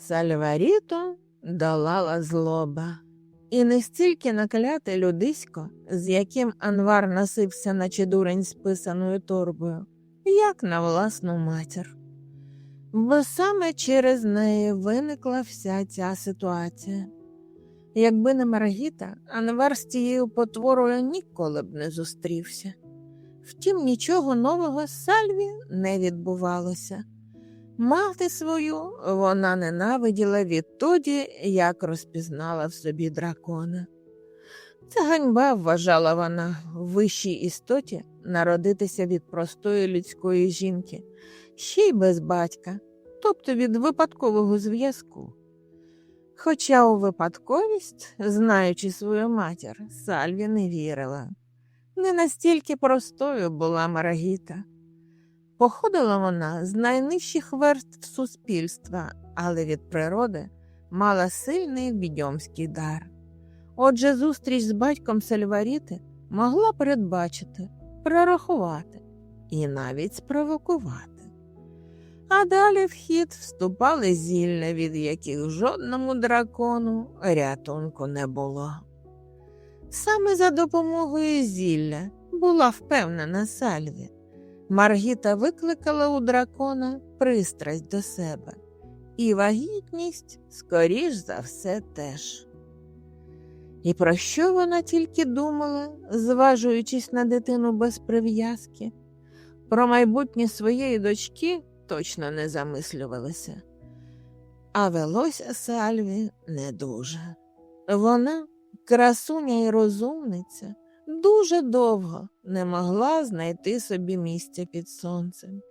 Сальваріто долала злоба. І не стільки накляте людисько, з яким Анвар носився, наче дурень з писаною торбою, як на власну матір. Бо саме через неї виникла вся ця ситуація. Якби не Маргіта, Анвар з тією потворою ніколи б не зустрівся. Втім, нічого нового з Сальві не відбувалося. Мати свою вона ненавиділа відтоді, як розпізнала в собі дракона. Це ганьба, вважала вона, в вищій істоті народитися від простої людської жінки, ще й без батька, тобто від випадкового зв'язку. Хоча у випадковість, знаючи свою матір, Сальві не вірила. Не настільки простою була Марагіта. Походила вона з найнижчих верств суспільства, але від природи мала сильний відьомський дар. Отже, зустріч з батьком Сальваріти могла передбачити, прорахувати і навіть спровокувати. А далі в хід вступали зілля, від яких жодному дракону рятунку не було. Саме за допомогою зілля була впевнена Сальві. Маргіта викликала у дракона пристрасть до себе, і вагітність, скоріш за все, теж. І про що вона тільки думала, зважуючись на дитину без прив'язки? Про майбутнє своєї дочки точно не замислювалася. А велося Сальві не дуже. Вона, красуня і розумниця, дуже довго не могла знайти собі місця під сонцем.